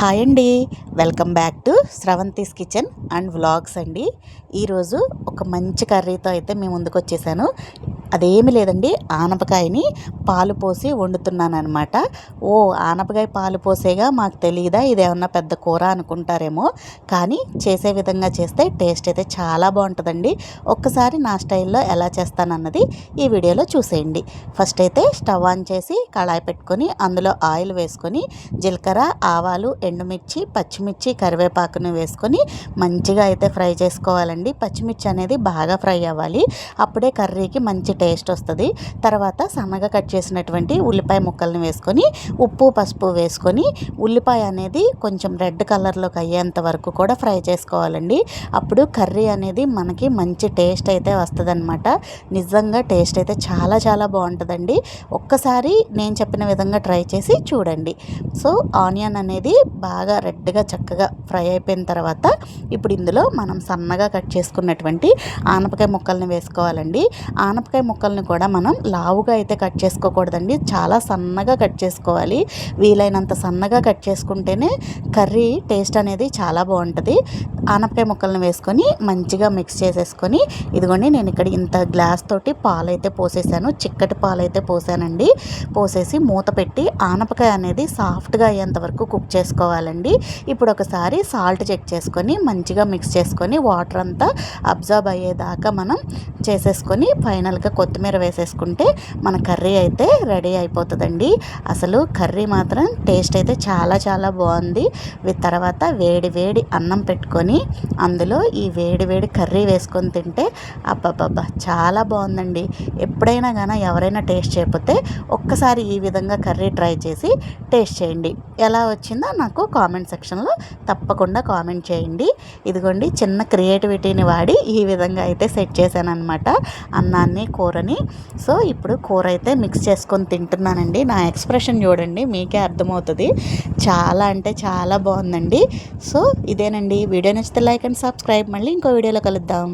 Hi అండి. Welcome back to Sravanthi's kitchen and vlogs అండి. ఈరోజు ఒక మంచి కర్రీతో అయితే మేము ముందుకు వచ్చేసాను. అదేమి లేదండి. ఆనపకాయని పాలు పోసి వండుతున్నాను అనమాట ఓ ఆనపకాయ పాలు పోసేగా మాకు తెలియదా ఇదేమన్నా పెద్ద కూర అనుకుంటారేమో. కానీ చేసే విధంగా చేస్తే టేస్ట్ అయితే చాలా బాగుంటుందండి. ఒక్కసారి నా స్టైల్లో ఎలా చేస్తానన్నది ఈ వీడియోలో చూసేయండి. ఫస్ట్ అయితే స్టవ్ ఆన్ చేసి కళాయి పెట్టుకొని అందులో ఆయిల్ వేసుకొని జీలకర్ర ఆవాలు ఎండుమిర్చి పచ్చిమిర్చి కరివేపాకును వేసుకొని మంచిగా అయితే ఫ్రై చేసుకోవాలండి. పచ్చిమిర్చి అనేది బాగా ఫ్రై అవ్వాలి. అప్పుడే కర్రీకి మంచి టేస్ట్ వస్తుంది. తర్వాత సన్నగా కట్ చేసినటువంటి ఉల్లిపాయ ముక్కల్ని వేసుకొని ఉప్పు పసుపు వేసుకొని ఉల్లిపాయ అనేది కొంచెం రెడ్ కలర్లోకి అయ్యేంత వరకు కూడా ఫ్రై చేసుకోవాలండి. అప్పుడు కర్రీ అనేది మనకి మంచి టేస్ట్ అయితే వస్తుంది నిజంగా టేస్ట్ అయితే చాలా చాలా బాగుంటుందండి. ఒక్కసారి నేను చెప్పిన విధంగా ట్రై చేసి చూడండి. సో ఆనియన్ అనేది బాగా రెడ్గా చక్కగా ఫ్రై అయిపోయిన తర్వాత ఇప్పుడు ఇందులో మనం సన్నగా కట్ చేసుకున్నటువంటి ఆనపకాయ ముక్కల్ని వేసుకోవాలండి. ఆనపకాయ ముక్కల్ని కూడా మనం లావుగా అయితే కట్ చేసుకోకూడదండి. చాలా సన్నగా కట్ చేసుకోవాలి. వీలైనంత సన్నగా కట్ చేసుకుంటేనే కర్రీ టేస్ట్ అనేది చాలా బాగుంటుంది. ఆనపకాయ ముక్కల్ని వేసుకొని మంచిగా మిక్స్ చేసేసుకొని ఇదిగోండి నేను ఇక్కడ ఇంత గ్లాస్ తోటి పాలైతే పోసేసాను. చిక్కటి పాలైతే పోసానండి. పోసేసి మూత పెట్టి ఆనపకాయ అనేది సాఫ్ట్గా అయ్యేంత వరకు కుక్ చేసుకోవాలండి. ఇప్పుడు ఒకసారి సాల్ట్ చెక్ చేసుకొని మంచిగా మిక్స్ చేసుకొని వాటర్ అంతా అబ్జర్బ్ అయ్యేదాకా మనం చేసేసుకొని ఫైనల్గా కొత్తిమీర వేసేసుకుంటే మన కర్రీ అయితే రెడీ అయిపోతుందండి. అసలు కర్రీ మాత్రం టేస్ట్ అయితే చాలా చాలా బాగుంది. తర్వాత వేడి వేడి అన్నం పెట్టుకొని అందులో ఈ వేడి వేడి కర్రీ వేసుకొని తింటే అబ్బబ్బబ్బా! చాలా బాగుందండి. ఎప్పుడైనా కానీ ఎవరైనా టేస్ట్ చేయకపోతే ఒక్కసారి ఈ విధంగా కర్రీ ట్రై చేసి టేస్ట్ చేయండి. ఎలా వచ్చిందో నాకు కామెంట్ సెక్షన్లో తప్పకుండా కామెంట్ చేయండి. ఇదిగోండి చిన్న క్రియేటివిటీని వాడి ఈ విధంగా అయితే సెట్ చేశాను అనమాట అన్నాన్ని కూరని. సో ఇప్పుడు కూర అయితే మిక్స్ చేసుకొని తింటున్నానండి. నా ఎక్స్ప్రెషన్ చూడండి మీకే అర్థమవుతుంది. చాలా అంటే చాలా బాగుందండి. సో ఇదేనండి. వీడియో నచ్చితే లైక్ అండ్ సబ్స్క్రైబ్ మళ్ళీ ఇంకో వీడియోలో కలుద్దాం.